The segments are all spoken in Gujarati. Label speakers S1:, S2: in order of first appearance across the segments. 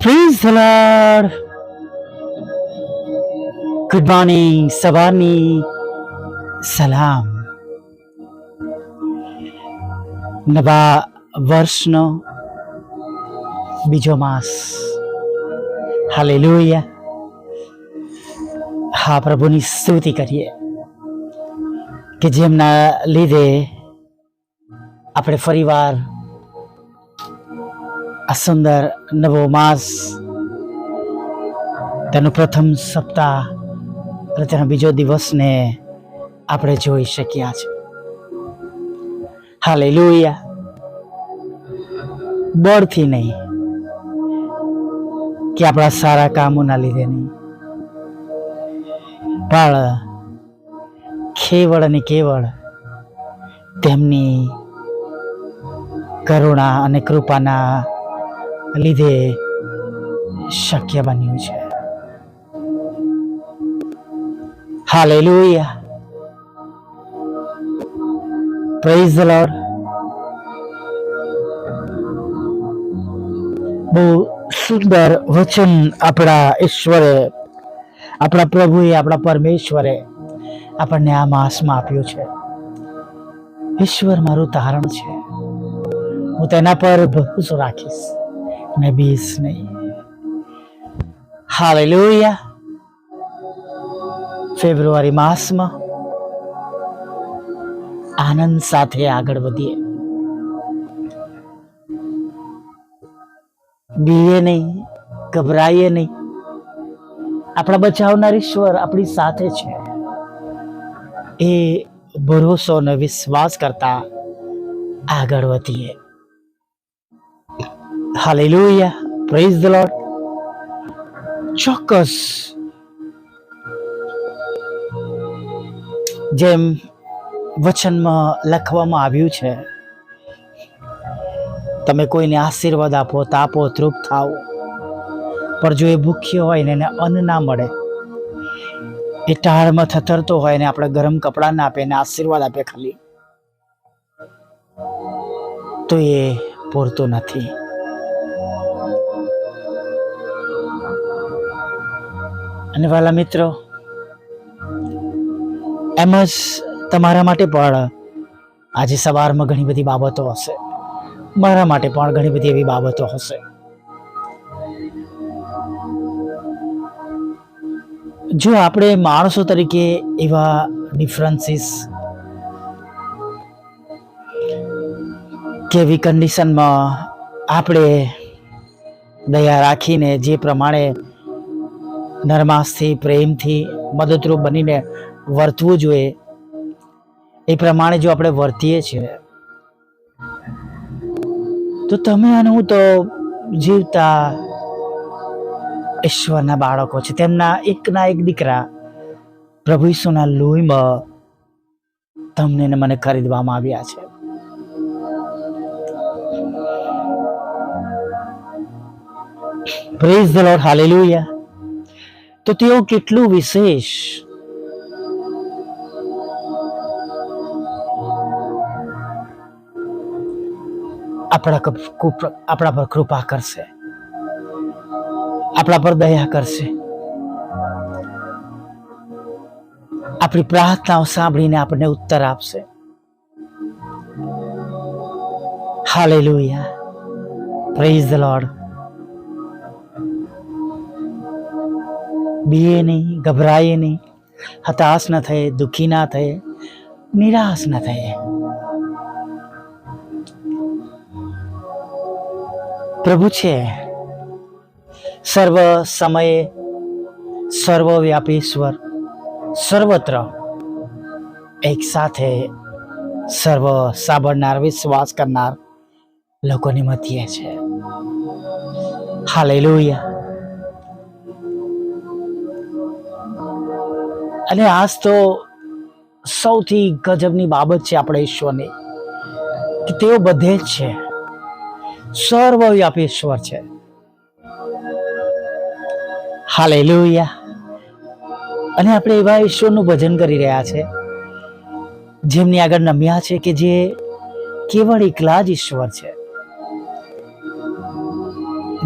S1: પ્લીઝ લોર્ડ ગુડ મોર્નિંગ સવારની સલામ નવા વર્ષનો બીજો માસ. હાલે લોહિયા હા, પ્રભુની સ્તુતિ કરીએ. કે જેમના લીધે આપણે ફરીવાર આ સુંદર નવો માસ. તેનું પ્રથમ સપ્તાહ અને તેનો બીજો દિવસને આપણે જોઈ શક્યા છે. હાલે લોહિયા બળથી નહીં, કે આપણા સારા કામોના લીધે નહીં. પણ કેવળ અને કેવળ તેમની કરુણા અને કૃપાના લીધે શક્ય બન્યું છે. હાલેલુયા પ્રેઝ ધ લોર્ડ બહુ સુંદર વચન આપણા ઈશ્વરે, આપણા પ્રભુએ, આપણા પરમેશ્વરે આપણને આ માસમાં આપ્યું છે. ઈશ્વર મારું તારણ છે. હું તેના પર ભરોસો રાખીશ. બીસ નહીં. હાલેલુયા. ફેબ્રુઆરી માસમાં આનંદ સાથે આગળ વધીએ. બીએ નહીં, ગભરાઈએ નહીં. આપણા બચાવનાર ઈશ્વર આપણી સાથે છે. એ ભરોસો અને વિશ્વાસ કરતા આગળ વધીએ. હાલેલુયા પ્રેઝ ધ લોર્ડ ચોક્કસ જેમ વચનમાં લખવામાં આવ્યું છે, તમે કોઈને આશીર્વાદ આપો તાપો તૃપ્ત થાઓ. પણ જો એ ભૂખ્યો હોય ને એને અન્ન ના મળે, એ ટાળમાં થથરતો હોય ને આપણે ગરમ કપડાં ના આપે ને આશીર્વાદ આપે ખાલી, તો એ પૂરતું નથી. અને વાલા મિત્રો, એમ જ તમારા માટે પણ આજે સવારમાં ઘણી બધી બાબતો હશે. મારા માટે પણ ઘણી બધી એવી બાબતો હશે. જો આપણે માણસો તરીકે એવા ડિફરન્સીસ કેવી કન્ડિશનમાં આપણે દયા રાખીને જે પ્રમાણે નરમાસથી પ્રેમથી મદદરૂપ બનીને વર્તવું જોઈએ, એ પ્રમાણે જો આપણે વર્તીએ છીએ, તો તમે અને હું તો જીવતા ઈશ્વરના બાળકો છે તેમના એકના એક દીકરા પ્રભુ ઈસુના લોહીમાં તમને મને ખરીદવામાં આવ્યા છે. પ્રેઝ ધ લોર્ડ હાલેલુયા તો તેઓ કેટલું વિશેષ? આપણા આપણા પર કૃપા કરશે. આપણા પર દયા કરશે. આપણી પ્રાર્થનાઓ સાંભળીને આપણને ઉત્તર આપશે. હાલેલુયા પ્રેઝ ધ લોર્ડ બીએ નહીં, ગભરાઈએ નહીં. હતાશ ન થઈએ, દુઃખી ના થઈએ, નિરાશ ન થઈએ. પ્રભુ છે. સર્વ સમયે સર્વવ્યાપી સ્વર, સર્વત્ર એક સાથે સર્વ સાંભળનાર, વિશ્વાસ કરનાર લોકોની મધ્યે છે. હાલેલુયા. અને આજ તો સૌથી ગજબની બાબત છે આપણે ઈશ્વરની, કે તેઓ બધે જ છે. સર્વવ્યાપી ઈશ્વર છે. હાલેલુયા. અને આપણે એવા ઈશ્વરનું ભજન કરી રહ્યા છે, જેમની આગળ નમ્યા છે કે જે કેવળ એકલા જ ઈશ્વર છે.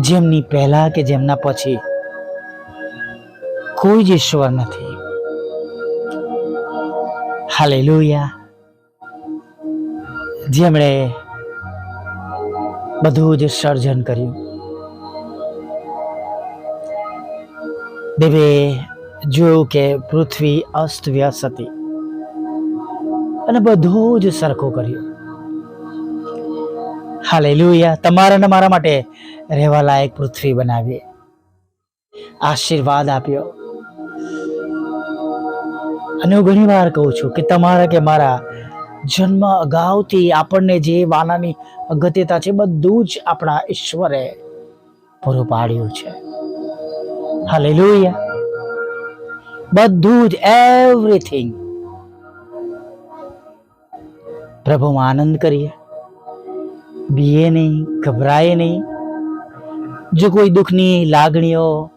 S1: જેમની પહેલા કે જેમના પછી કોઈ જ ઈશ્વર નથી. હાલેલુયા. જેમણે બધું જ સર્જન કર્યું. દેવે જોયું કે પૃથ્વી અસ્ત વ્યસ્ત હતી અને બધું જ સરખું કર્યું. હાલેલુયા. તમારા અને મારા માટે રહેવા લાયક પૃથ્વી બનાવીએ. આશીર્વાદ આપ્યો. અને હું ઘણી વાર કહું છું કે તમારા કે મારા જન્મ અગાઉથી આપણને જે વાનાની અગત્યતા છે, બધું જ આપણા ઈશ્વરે પૂરું પાડ્યું છે. હાલે બધું જ એવરીથિંગ પ્રભુમાં આનંદ કરીએ. બીએ નહીં, ગભરાય નહીં. જો કોઈ દુઃખની લાગણીઓ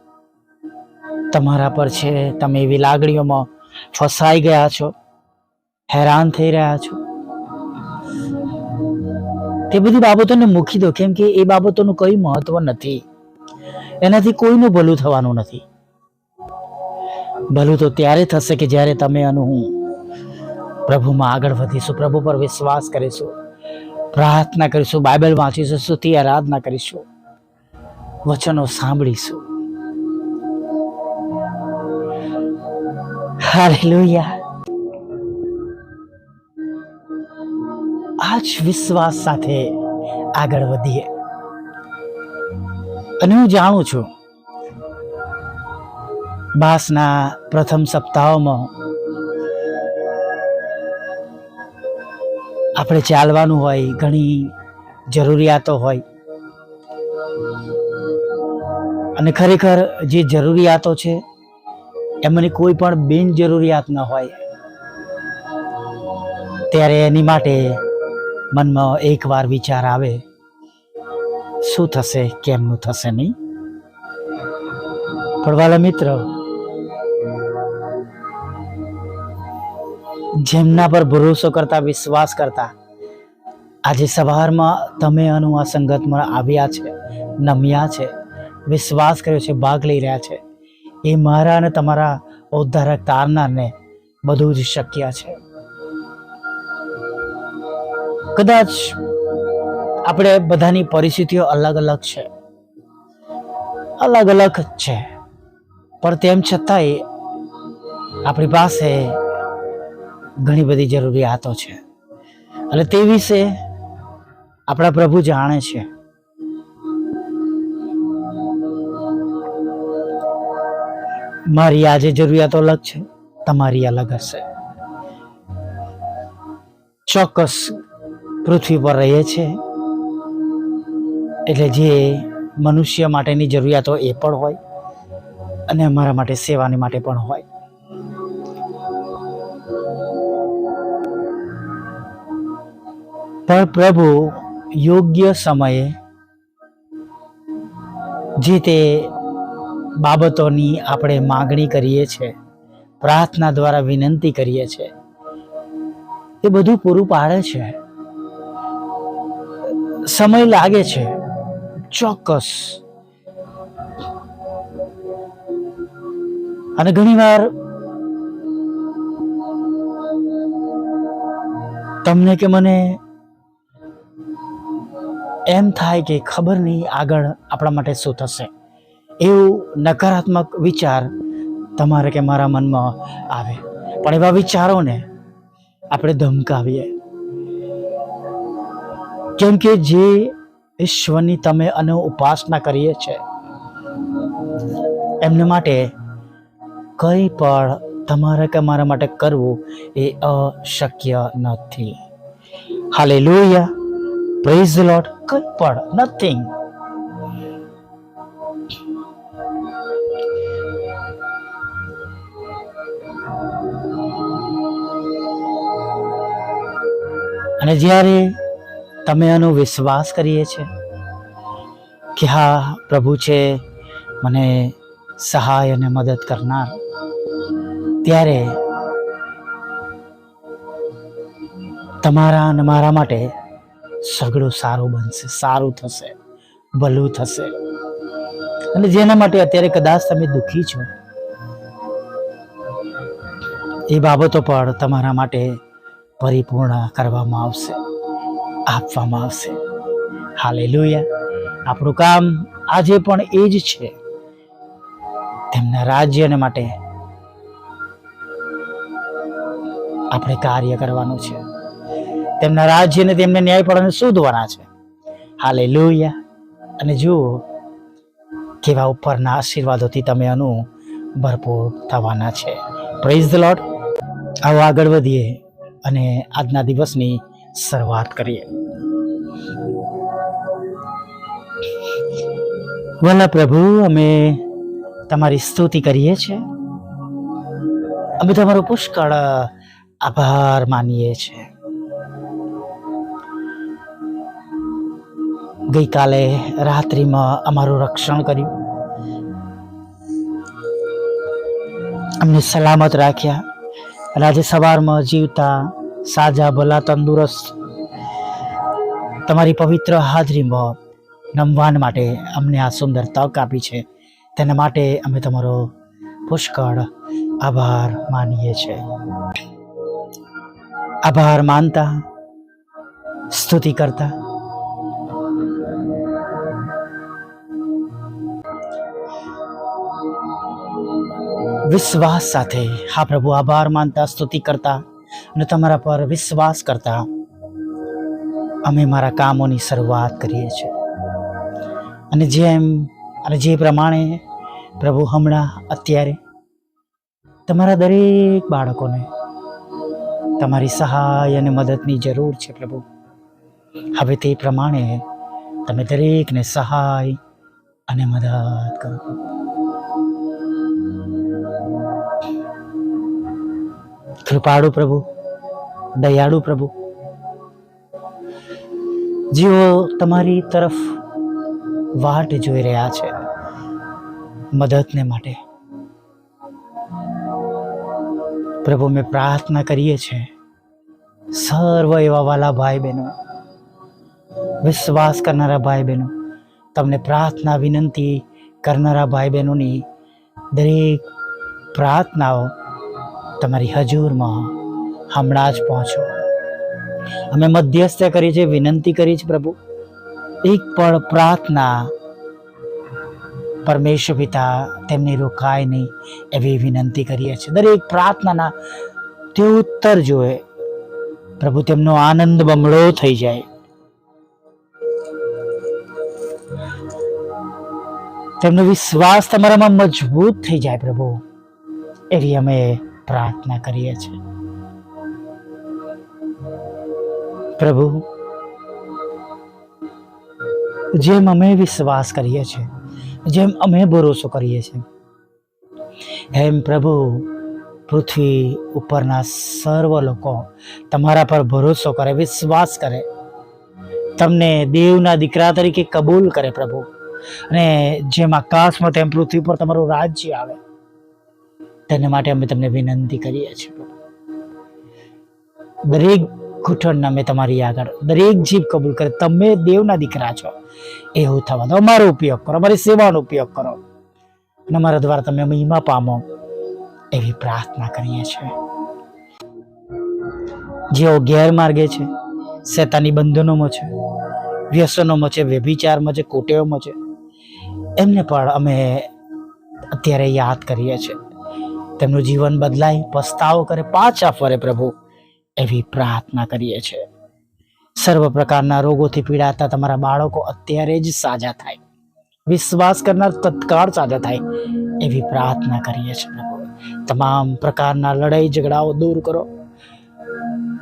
S1: તમારા પર છે, તમે એવી લાગણીઓમાં ફસાઈ ગયા છો? હેરાન થઈ રહ્યા છો? તે બધી બાબતોને મૂકી દો, કેમ કે એ બાબતોનું કઈ મહત્વ નથી. એનાથી કોઈનું ભલું થવાનું નથી. ભલું તો ત્યારે થશે કે જ્યારે તમે અને હું પ્રભુમાં આગળ વધીશું, પ્રભુ પર વિશ્વાસ કરીશું, પ્રાર્થના કરીશું, બાઇબલ વાંચીશું, સ્તુતિ, આરાધના કરીશું, વચનો સાંભળીશું. હાલેલુયા આ જ વિશ્વાસ સાથે આગળ વધીએ અને હું જાણું છું બાસના પ્રથમ સપ્તાહોમાં આપણે ચાલવાનું હોય ઘણી જરૂરિયાતો હોય અને ખરેખર જે જરૂરિયાતો છે એમાંની કોઈ પણ બિન જરૂરિયાત ન હોય. ત્યારે એની માટે મનમાં એકવાર વિચાર આવે, શું થશે, કેમનું થશે નહીં? પણ વાલા મિત્ર, જેમના પર ભરોસો કરતા, વિશ્વાસ કરતા, આજે સવારમાં તમે અનુ આ સંગતમાં આવ્યા છે, નમ્યા છે, વિશ્વાસ કર્યો છે, ભાગ લઈ રહ્યા છે. એ મારા અને તમારા ઉદ્ધારક તારનારને બધું જ શક્ય છે. કદાચ આપણે બધાની પરિસ્થિતિઓ અલગ અલગ છે. અલગ અલગ છે. પણ તેમ છતાંય આપણી પાસે ઘણી બધી જરૂરિયાતો છે. અને તે વિશે આપણા પ્રભુ જાણે છે. મારી આજે જરૂરિયાતો અલગ છે, તમારી અલગ હશે. ચોક્કસ પૃથ્વી પર રહીએ છે એટલે જે મનુષ્ય માટેની જરૂરિયાતો એ પણ હોય અને અમારા માટે સેવાની માટે પણ હોય. પણ પ્રભુ, યોગ્ય સમયે જે તે બાબતોની આપણે માગણી કરીએ છીએ, પ્રાર્થના દ્વારા વિનંતી કરીએ છીએ. એ બધું પૂરું પાડે છે. સમય લાગે છે. ચોક્કસ. અને ઘણીવાર તમને કે મને એમ થાય કે ખબર નહીં આગળ આપણા માટે શું થશે. એવું નકારાત્મક વિચાર તમારે કે મારા મનમાં આવે. પણ એવા વિચારોને આપણે ધમકાવીએ. કેમ કે જે ઈશ્વરની તમે અને ઉપાસના કરીએ છે, એમને માટે કંઈ પણ તમારે કે મારા માટે કરવું એ અશક્ય નથી. હાલે લોહિયા પ્રેઝ લોટ કંઈ પણ નથિંગ અને જ્યારે તમે એનો વિશ્વાસ કરીએ છે કે હા, પ્રભુ છે, મને સહાય અને મદદ કરનાર, ત્યારે તમારા અને મારા માટે સગળું સારું બનશે, સારું થશે, ભલું થશે. અને જેના માટે અત્યારે કદાચ તમે દુઃખી છો, એ બાબતો પણ તમારા માટે પરિપૂર્ણ કરવામાં આવશે, આપવામાં આવશે. હાલેલુયા. આપણું કામ આજે પણ એ જ છે. તેમના રાજ્યને માટે આપણે કાર્ય કરવાનું છે. તેમના રાજ્યને તેમને ન્યાયપણાને શોધવાના છે. હાલે અને જુઓ કેવા ઉપરના આશીર્વાદોથી તમે અનુ ભરપૂર થવાના છે. પ્રેઝ ધ લોટ આવો આગળ વધીએ. અને આજના દિવસની શરૂઆત કરીએ. વલ્લા પ્રભુ, અમે તમારી સ્તુતિ કરીએ છીએ. અમે તમારો પુષ્કળ આભાર માનીએ છીએ. ગઈકાલે રાત્રિમાં અમારું રક્ષણ કર્યું. અમને સલામત રાખ્યા. અને આજે સવારમાં જીવતા સાજા, ભલા, તંદુરસ્ત તમારી પવિત્ર હાજરીમાં નમવાન માટે અમને આ સુંદર તક આપી છે. તેના માટે અમે તમારો પુષ્કળ આભાર માનીએ છીએ. આભાર માનતા, સ્તુતિ કરતા વિશ્વાસ સાથે. હા, પ્રભુ, આભાર માનતા, સ્તુતિ કરતા અને તમારા પર વિશ્વાસ કરતા અમે મારા કામોની શરૂઆત કરીએ છીએ. અને જેમ, અને જે પ્રમાણે પ્રભુ હમણાં અત્યારે તમારા દરેક બાળકોને તમારી સહાય અને મદદની જરૂર છે પ્રભુ. હવે તે પ્રમાણે તમે દરેકને સહાય અને મદદ કરો. કૃપાળુ પ્રભુ, દયાળુ પ્રભુ. જેઓ તમારી તરફ વાટ જોઈ રહ્યા છે મદદને માટે. પ્રભુ મેં પ્રાર્થના કરીએ છીએ સર્વ એવા વાલા ભાઈ બહેનો વિશ્વાસ કરનારા ભાઈ બહેનો તમને પ્રાર્થના વિનંતી કરનારા ભાઈ બહેનોની દરેક પ્રાર્થનાઓ તમારી હજુરમાં હમણાં જ પહોંચો. અમે મધ્યસ્થ કરી છે, વિનંતી કરી છે પ્રભુ. એક પણ પ્રાર્થના પરમેશ્વર પિતા તેમની રોકાય નહીં એવી વિનંતી કરીએ છીએ. દરેક પ્રાર્થનાના તે ઉત્તર જોએ. પ્રભુ, તેમનો આનંદ બમણો થઈ જાય. તેમનો વિશ્વાસ તમારામાં મજબૂત થઈ જાય પ્રભુ. એવી અમે પ્રાર્થના કરીએ છીએ. પ્રભુ, જેમ અમે વિશ્વાસ કરીએ છીએ, જેમ અમે ભરોસો કરીએ છીએ, એમ પ્રભુ, પૃથ્વી ઉપરના સર્વ લોકો તમારા પર ભરોસો કરે, વિશ્વાસ કરે. તમને દેવના દીકરા તરીકે કબૂલ કરે પ્રભુ. અને જેમ આકાશમાં તેમ પૃથ્વી પર તમારું રાજ્ય આવે. તેને માટે અમે તમને વિનંતી કરીએ છીએ. દરેક ઘૂંટણના અમે તમારી આગળ દરેક જીભ કબૂલ કરે. તમે દેવના દીકરા છો. એવું થવા દો. અમારો ઉપયોગ કરો. અમારી સેવાનો ઉપયોગ કરો. અને અમારા દ્વારા તમે મહિમા પામો એવી પ્રાર્થના કરીએ છીએ. જેઓ ગેરમાર્ગે છે, શેતાની બંધનોમાં છે, વ્યસનોમાં છે, વ્યભિચારમાં છે કોટેઓમાં છે, એમને પણ અમે અત્યારે યાદ કરીએ છીએ. તેમનું જીવન બદલાય પસ્તાવો કરે પાછા ફરે પ્રભુ, એવી પ્રાર્થના કરીએ છીએ સર્વ પ્રકારના રોગોથી પીડાતા તમારા બાળકો અત્યારે જ સાજા થાય. વિશ્વાસ કરનાર તત્કાળ સાજા થાય, એવી પ્રાર્થના કરીએ છીએ પ્રભુ. તમામ પ્રકારના લડાઈ ઝઘડાઓ દૂર કરો.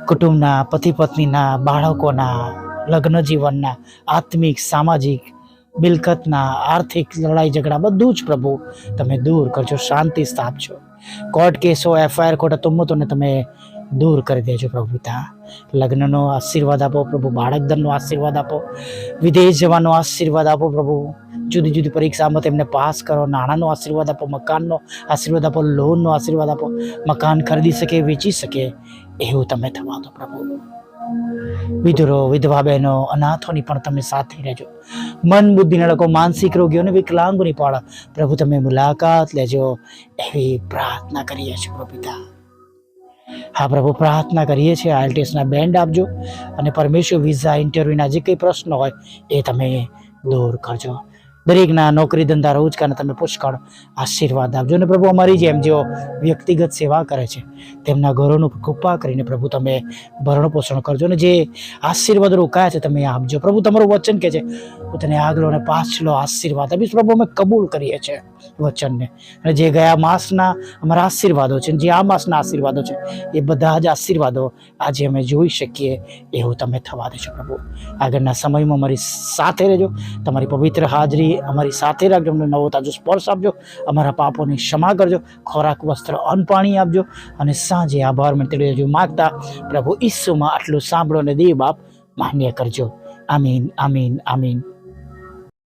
S1: કુટુંબના પતિ પત્નીના બાળકોના, લગ્ન જીવનના, આત્મિક, સામાજિક, મિલકતના, આર્થિક લડાઈ ઝઘડા બધું જ પ્રભુ, તમે દૂર કરજો, શાંતિ સ્થાપજો. કોર્ટ કેસો, એફઆઈઆર ખોટા તુમ્મતોને તમે દૂર કરી દેજો પ્રભુ પિતા. લગ્નનો આશીર્વાદ આપો પ્રભુ બાળક ધનનો આશીર્વાદ આપો, વિદેશ જવાનો આશીર્વાદ આપો પ્રભુ. જુદી જુદી પરીક્ષામાં તેમને પાસ કરો, નાણાંનો આશીર્વાદ આપો, મકાનનો આશીર્વાદ આપો, લોનનો આશીર્વાદ આપો. મકાન ખરીદી શકે, વેચી શકે, એવું તમે થવા દો પ્રભુ. વિધુરો, વિધવા બહેનો, અનાથોની પણ તમે સાથે રહેજો. મન બુદ્ધિના લોકો માનસિક રોગીઓને વિકલાંગોની પણ પ્રભુ તમે મુલાકાત લેજો એવી પ્રાર્થના કરીએ છીએ પ્રભુ પિતા. હા પ્રભુ, પ્રાર્થના કરીએ છીએ, આઈએલટીએસના બેન્ડ આપજો અને પરમેશ્વર વિઝા ઇન્ટરવ્યુના જે કંઈ પ્રશ્નો હોય એ તમે દૂર કરજો. દરેકના નોકરી ધંધા રોજગારને તમે પુષ્કળ આશીર્વાદ આપજો અને પ્રભુ અમારી જેમ જેઓ વ્યક્તિગત સેવા કરે છે તેમના ઘરોનું કૃપા કરીને પ્રભુ તમે ભરણ પોષણ કરજો અને જે આશીર્વાદ રોકાયા છે તમે આપજો પ્રભુ તમારું વચન કહે છે, હું તને આગલો અને પાછલો આશીર્વાદ આપીશ. પ્રભુ, અમે કબૂલ કરીએ છીએ વચનને. અને જે ગયા માસના અમારા આશીર્વાદો છે, જે આ માસના આશીર્વાદો છે, એ બધા જ આશીર્વાદો આજે અમે જોઈ શકીએ એવું તમે થવા દેજો પ્રભુ. આગળના સમયમાં અમારી સાથે રહેજો, તમારી પવિત્ર હાજરી અમારી સાથે રાખજો, અમને નવો તાજો સ્પર્શ આપજો, અમારા પાપોની ક્ષમા કરજો, ખોરાક, વસ્ત્ર, અન્ન, પાણી આપજો અને સાંજે આભાર માનતી રહેજો માગતા પ્રભુ ઈસુમાં આટલું સાંભળો ને દેવ બાપ માન્ય કરજો. આમીન આમીન આમીન.